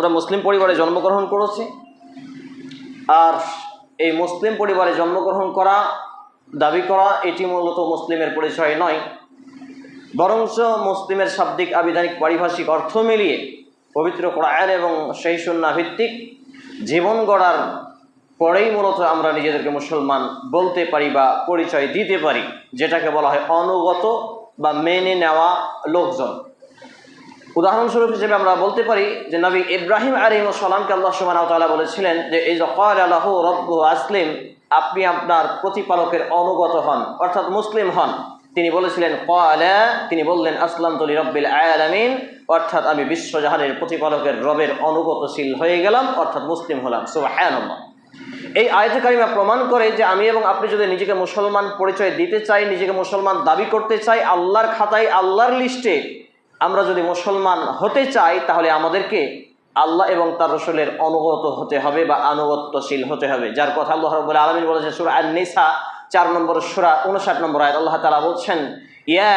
আমরা মুসলিম পরিবারে জন্মগ্রহণ করেছি। আর এই মুসলিম পরিবারে জন্মগ্রহণ করা, দাবি করা, এটি মূলত মুসলিমের পরিচয় নয়। বরঞ্চ মুসলিমের শাব্দিক আবিধানিক পারিভাষিক অর্থ মিলিয়ে পবিত্র কোরআন এবং সেই সুন্না ভিত্তিক জীবন গড়ার পরেই মূলত আমরা নিজেদেরকে মুসলমান বলতে পারি বা পরিচয় দিতে পারি, যেটাকে বলা হয় অনুগত বা মেনে নেওয়া লোকজন। উদাহরণস্বরূপ হিসেবে আমরা বলতে পারি যে নবী ইব্রাহিম আলিম সালামকে আল্লাহ সুবাহ বলেছিলেন যে এই কল আল্লাহ রব্বু আসলিম, আপনি আপনার প্রতিপালকের অনুগত হন, অর্থাৎ মুসলিম হন। তিনি বলেছিলেন কলা তিনি বললেন আসলাম তলি রব্বিল আয়ালামিন অর্থাৎ আমি বিশ্বজাহানের প্রতিপালকের রবের অনুগতশীল হয়ে গেলাম, অর্থাৎ মুসলিম হলাম। সুবাহ এই আয়তে কারিমা প্রমাণ করে যে আমি এবং আপনি যদি নিজেকে মুসলমান পরিচয় দিতে চাই, নিজেকে মুসলমান দাবি করতে চাই, আল্লাহর খাতায়, আল্লাহর লিস্টে আমরা যদি মুসলমান হতে চাই, তাহলে আমাদেরকে আল্লাহ এবং তার রসুলের অনুগত হতে হবে বা আনুগত্যশীল হতে হবে। যার কথা আল্লাহ রব আলমিন বলেছেন, সুরা আন নিসা চার নম্বর সুরা উনষাট নম্বর আয়াত, আল্লাহ তালা বলছেন, ইয়া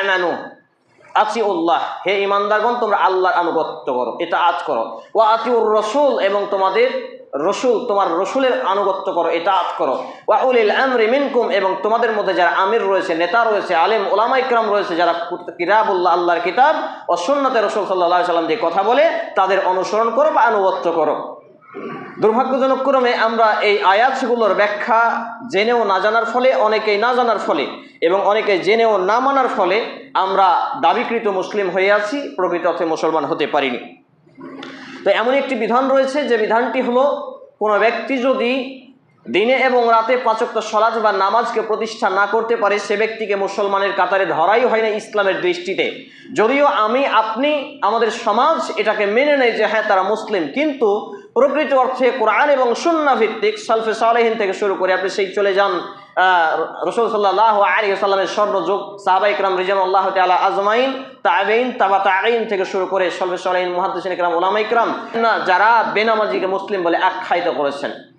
আমানু আতি উল্লাহ হে ইমানদারগণ তোমরা আল্লাহর আনুগত্য করো, এটা আজ করো। ও আতিউর রসুল, এবং তোমাদের রসুল, তোমার রসুলের আনুগত্য করো, এটা আজ করো। ওয়া উলিল আমরি মিনকুম, এবং তোমাদের মধ্যে যারা আমির রয়েছে, নেতা রয়েছে, আলেম ওলামা ইকরাম রয়েছে, যারা কিরাবুল্লাহ আল্লাহর কিতাব ও সুন্নতে রসুল সাল্লাহ সাল্লাম যে কথা বলে, তাদের অনুসরণ করো বা আনুগত্য করো। দুর্ভাগ্যজনক ক্রমে আমরা এই আয়াতগুলোর ব্যাখ্যা জেনেও না জানার ফলে, অনেকেই না জানার ফলে, এবং অনেকে জেনেও না মানার ফলে আমরা দাবিকৃত মুসলিম হয়ে আছি, প্রকৃত অর্থে মুসলমান হতে পারিনি। তো এমন একটি বিধান রয়েছে যে বিধানটি হলো, কোনো ব্যক্তি যদি দিনে এবং রাতে পাঁচক্ত সলাজ বা নামাজকে প্রতিষ্ঠা না করতে পারে, সে ব্যক্তিকে মুসলমানের কাতারে ধরাই হয় না ইসলামের দৃষ্টিতে। যদিও আমি, আপনি, আমাদের সমাজ এটাকে মেনে নেয় যে হ্যাঁ তারা মুসলিম। কিন্তু প্রকৃত অর্থে কোরআন এবং সুন্না ভিত্তিক সালফে সালেহিন থেকে শুরু করে আপনি সেই চলে যান। রসুল সাল্লাহ আলী সাল্লামের স্বর্ণযুগ সাহাবা ইকরাম রিজাম আল্লাহ তালা আজমাইন তাবেইন তাবা তাইন থেকে শুরু করে সলফে সালেহিন মহাদিন ইকরাম ওলামা ইকরাম যারা বেনামাজিকে মুসলিম বলে আখ্যায়িত করেছেন।